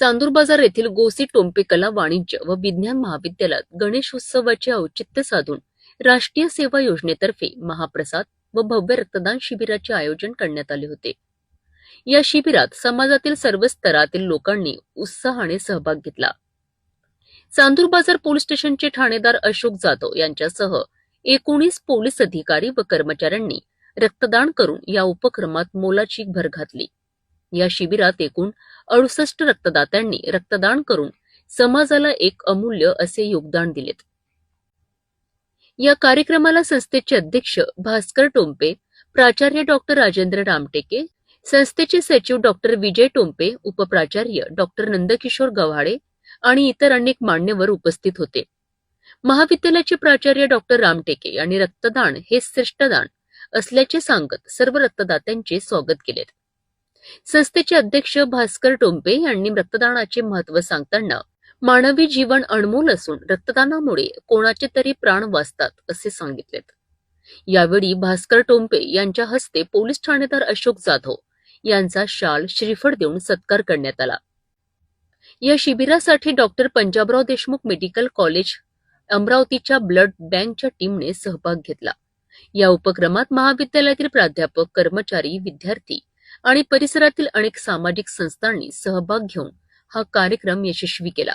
चांदूर बाजार येथील गोसी टोंपे कला वाणिज्य व विज्ञान महाविद्यालयात गणेशोत्सवाचे औचित्य साधून राष्ट्रीय सेवा योजनेतर्फे महाप्रसाद व भव्य रक्तदान शिबिराचे आयोजन करण्यात आले होते. या शिबिरात समाजातील सर्व स्तरातील लोकांनी उत्साहाने सहभाग घेतला. चांदूर बाजार पोलीस स्टेशनचे ठाणेदार अशोक जाधव यांच्यासह एकोणीस पोलीस अधिकारी व कर्मचाऱ्यांनी रक्तदान करून या उपक्रमात मोलाची भर घातली. या शिबिरात एकूण अडुसष्ट रक्तदात्यांनी रक्तदान करून समाजाला एक अमूल्य असे योगदान दिलेत. या कार्यक्रमाला संस्थेचे अध्यक्ष भास्कर टोंपे प्राचार्य डॉक्टर राजेंद्र रामटेके संस्थेचे सचिव डॉक्टर विजय टोंपे उपप्राचार्य डॉक्टर नंदकिशोर गव्हाडे आणि इतर अनेक मान्यवर उपस्थित होते. महाविद्यालयाचे प्राचार्य डॉक्टर रामटेके यांनी रक्तदान हे श्रेष्ठदान असल्याचे सांगत सर्व रक्तदात्यांचे स्वागत केले संस्थेचे अध्यक्ष भास्कर टोंपे यांनी रक्तदानाचे महत्त्व सांगताना मानवी जीवन अनमोल असून रक्तदानामुळे कोणाचे तरी प्राण वाचतात असे सांगितलेत. यावेळी भास्कर टोंपे यांच्या हस्ते पोलीस ठाणेदार अशोक जाधव यांचा शाल श्रीफळ देऊन सत्कार करण्यात आला. या शिबिरासाठी doctor Panjabrao Deshmukh medical college अमरावतीच्या ब्लड बँकच्या टीमने सहभाग घेतला. या उपक्रमात महाविद्यालयातील प्राध्यापक कर्मचारी विद्यार्थी आणि परिसरातील अनेक सामाजिक संस्थांनी सहभाग घेऊन हा कार्यक्रम यशस्वी केला.